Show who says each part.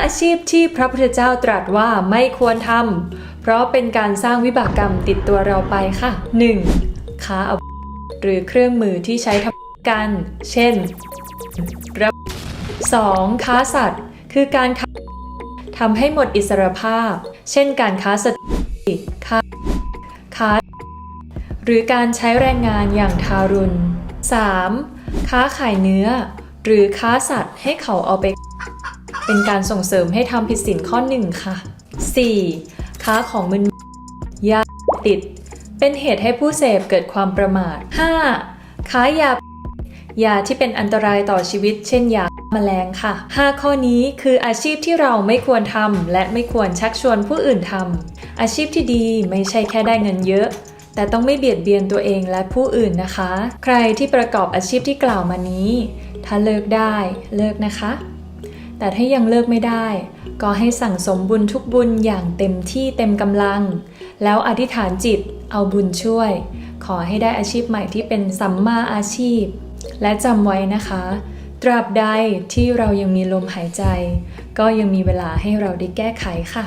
Speaker 1: อาชีพที่พระพุทธเจ้าตรัสว่าไม่ควรทำเพราะเป็นการสร้างวิบากกรรมติดตัวเราไปค่ะ 1. ค้าอาวุธหรือเครื่องมือที่ใช้ทำกัน เช่นระ 2. ค้าสัตว์ คือการค้าทำให้หมดอิสรภาพ เช่นการค้าสตรีค้าค้า หรือการใช้แรงงานอย่างทารุณ 3. ค้าขายเนื้อ หรือค้าสัตว์ให้เขาเอาไป เป็นการส่งเสริมให้ทำผิดศีลข้อหนึ่งค่ะ 4. ค้าของมึนยาติด เป็นเหตุให้ผู้เสพเกิดความประมาท 5. ค้ายายาที่เป็นอันตรายต่อชีวิต เช่นยาแมลงค่ะ 5 ข้อนี้คืออาชีพที่เราไม่ควรทำและไม่ควรชักชวนผู้อื่นทำอาชีพที่ดีไม่ใช่แค่ได้เงินเยอะ แต่ต้องไม่เบียดเบียนตัวเองและผู้อื่นนะคะ ใครที่ประกอบอาชีพที่กล่าวมานี้ ถ้าเลิกได้เลิกนะคะ แต่ถ้ายังเลิกไม่ได้ ก็ให้สั่งสมบุญทุกบุญอย่างเต็มที่เต็มกำลัง แล้วอธิษฐานจิตเอาบุญช่วย ขอให้ได้อาชีพใหม่ที่เป็นสัมมาอาชีพ และจำไว้นะคะ ตราบใดที่เรายังมีลมหายใจ ก็ยังมีเวลาให้เราได้แก้ไขค่ะ